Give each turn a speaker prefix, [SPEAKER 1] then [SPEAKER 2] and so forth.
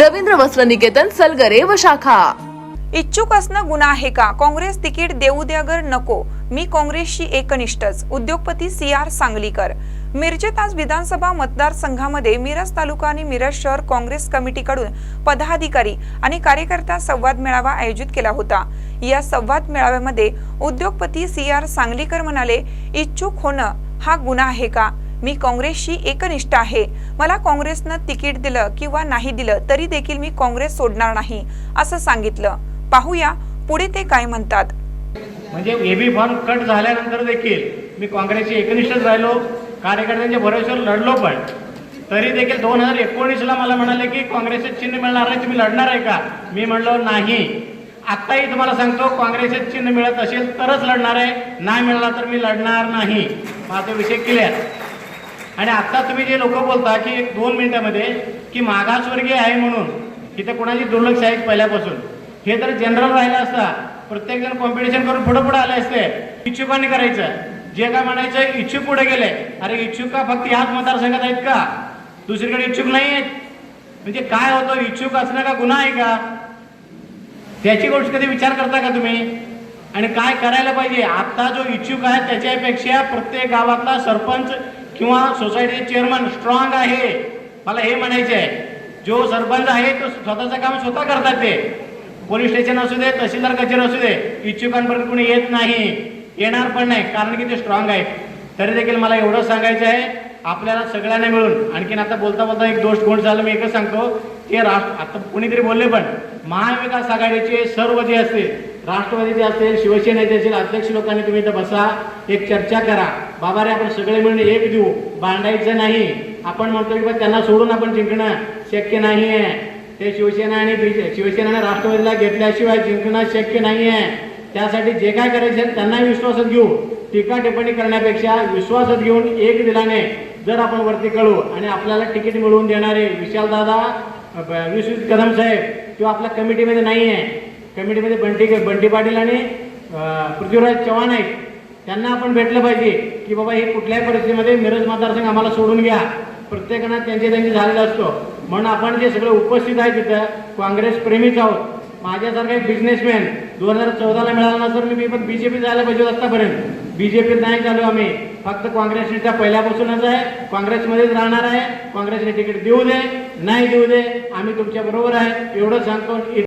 [SPEAKER 1] रवींद्र वस्त्र निकेतन सलगरे व शाखा.
[SPEAKER 2] इच्छुक असणं गुन्हा आहे का? काँग्रेस तिकीट देऊ द्यागर नको. मी काँग्रेसशी एकनिष्ठच उद्योगपती सी आर सांगलीकर. मिरजेत आज विधानसभा मतदारसंघामध्ये मिरज तालुका आणि मिरज शहर काँग्रेस कमिटीकडून पदाधिकारी आणि कार्यकर्ता संवाद मेळावा आयोजित केला होता. या संवाद मेळाव्यामध्ये उद्योगपती सी आर सांगलीकर म्हणाले इच्छुक होणं हा गुन्हा आहे का? मी काँग्रेसशी एकनिष्ठ आहे. मला काँग्रेसनं तिकीट दिलं किंवा नाही दिलं तरी देखील मी काँग्रेस सोडणार नाही असं सांगितलं. पाहूया पुढे ते काय म्हणतात.
[SPEAKER 3] म्हणजे एबी फॉर्म कट झाल्यानंतर देखील मी काँग्रेसची एकनिष्ठच राहिलो. कार्यकर्त्यांच्या भरोश्यावर लढलो पण. तरी देखील दोन हजार एकोणीसला मला म्हणाले की काँग्रेसचे चिन्ह मिळणार आहे तुम्ही लढणार आहे का? मी म्हणलो नाही. आत्ताही तुम्हाला सांगतो काँग्रेसचे चिन्ह मिळत असेल तरच लढणार आहे. नाही मिळाला तर मी लढणार नाही. माझा विषय क्लिअर आणि आत्ता तुम्ही जे लोक बोलता की दोन मिनिटामध्ये की मागासवर्गीय आहे म्हणून इथे कोणाची दुर्लक्ष आहे पहिल्यापासून? हे तर जनरल राहिलं असता प्रत्येक जण कॉम्पिटिशन करून पुढे पुढे आले असते. इच्छुकांनी करायचं. जे काय म्हणायचं इच्छुक पुढे गेले. अरे इच्छुक का फक्त ह्याच मतदारसंघात आहेत का? दुसरीकडे इच्छुक नाही आहेत. म्हणजे काय होतं? इच्छुक असणं का गुन्हा आहे का? त्याची गोष्ट कधी विचार करता का तुम्ही? आणि काय करायला पाहिजे? आता जो इच्छुक आहे त्याच्यापेक्षा प्रत्येक गावातला सरपंच किंवा सोसायटीचे चेअरमन स्ट्रॉंग आहे मला हे म्हणायचे आहे. जो सरपंच आहे तो स्वतःचं काम स्वतः करतात ते. पोलीस स्टेशन असू दे तहसीलदार कचेरी असू दे इच्छुकांपर्यंत कोणी येत नाही येणार पण नाही कारण की ते स्ट्रॉंग आहेत. तरी देखील मला एवढं सांगायचं आहे आपल्याला सगळ्यांना मिळून आणखीन आता बोलता बोलता एक दोष कोण झालं मी एकच सांगतो की राष्ट्र आता कोणीतरी बोलले पण महाविकास आघाडीचे सर्व जे असतील राष्ट्रवादीचे असेल शिवसेनेचे असेल अध्यक्ष लोकांनी तुम्ही इथं बसा एक चर्चा करा. बाबा रे आपण सगळे मिळून एक देऊ. भांडायचं नाही. आपण म्हणतो की बा त्यांना सोडून आपण जिंकणं शक्य नाही आहे ते शिवसेना आणि बी- राष्ट्रवादीला घेतल्याशिवाय जिंकणं शक्य नाही आहे त्यासाठी जे काय करायचे त्यांना विश्वासात घेऊ. टीका टिप्पणी करण्यापेक्षा विश्वासात घेऊन एक दिलाने जर आपण वरती कळू आणि आपल्याला तिकीट मिळवून देणारे विशालदादा दादा विश्वजित कदम साहेब किंवा आपल्या कमिटीमध्ये नाही आहे कमिटीमध्ये बंटी बंटी पाटील आणि पृथ्वीराज चव्हाण आहेत. त्यांना आपण भेटलं पाहिजे की बाबा हे कुठल्याही परिस्थितीमध्ये मिरज मतदारसंघ आम्हाला सोडून घ्या. प्रत्येकानं त्यांचे त्यांचे झालेला असतो. म्हणून आपण जे सगळे उपस्थित आहेत तिथं काँग्रेस प्रेमीच आहोत. माझ्यासारखा एक बिझनेसमॅन दोन हजार चौदाला मिळाला नंतर मी पण बीजेपी जायला पाहिजे होतं आतापर्यंत. बीजेपीत नाही झालो आम्ही. फक्त काँग्रेसच्या पहिल्यापासूनच आहे. काँग्रेसमध्येच राहणार आहे. काँग्रेसने तिकीट देऊ दे नाही देऊ दे आम्ही तुमच्या बरोबर आहे. एवढं सांगतो.